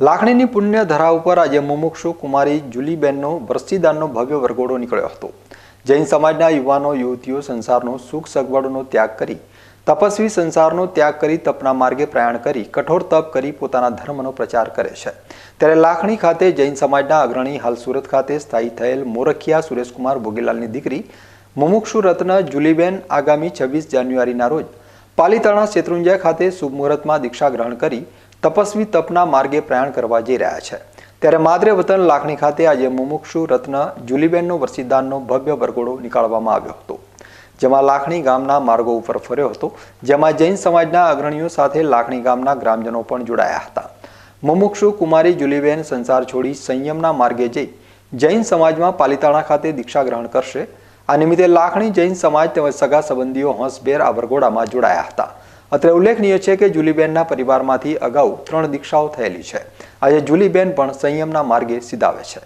લાખણીની પુણ્ય ધરા ઉપર આજે મુમુક્ષુ કુમારી જુલીબેનનો વરસીદાનનો ભવ્ય વરઘોડો નીકળ્યો હતો. જૈન સમાજના યુવાનો, યુવતીઓ સંસારનો સુખ સગવડનો ત્યાગ કરી, તપસ્વી સંસારનો ત્યાગ કરી, તપના માર્ગે પ્રયાણ કરી, કઠોર તપ કરી પોતાના ધર્મનો પ્રચાર કરે છે. ત્યારે લાખણી ખાતે જૈન સમાજના અગ્રણી હાલ સુરત ખાતે સ્થાયી થયેલ મોરખિયા સુરેશકુમાર ભોગીલાલની દીકરી, મુમુક્ષુ રત્ન જુલીબેન આગામી છવ્વીસ જાન્યુઆરીના રોજ પાલીતાણા શેત્રુંજય ખાતે શુભ મુહૂર્તમાં દીક્ષા ગ્રહણ કરી તપસ્વી તપના માર્ગે પ્રયાણ કરવા જઈ રહ્યા છે. ત્યારે માદરે વતન લાખણી ખાતે આજે મુમુક્ષુ રત્ન જુલીબેનનો વરસીદાનનો ભવ્ય વરઘોડો નીકાળવામાં આવ્યો હતો. જેમાં લાખણી ગામના માર્ગો ઉપર ફર્યો હતો. જેમાં જૈન સમાજના અગ્રણીઓ સાથે લાખણી ગામના ગ્રામજનો પણ જોડાયા હતા. મુમુક્ષુ કુમારી જુલીબેન સંસાર છોડી સંયમના માર્ગે જઈ જૈન સમાજમાં પાલિતાણા ખાતે દીક્ષા ગ્રહણ કરશે. આ નિમિત્તે લાખણી જૈન સમાજ તેમજ સગા સંબંધીઓ હંસભેર આ વરઘોડામાં જોડાયા હતા. અત્રે ઉલ્લેખનીય છે કે જુલીબેનના પરિવારમાંથી અગાઉ ત્રણ દીક્ષાઓ થયેલી છે. આજે જુલીબેન પણ સંયમના માર્ગે સિધાવે છે.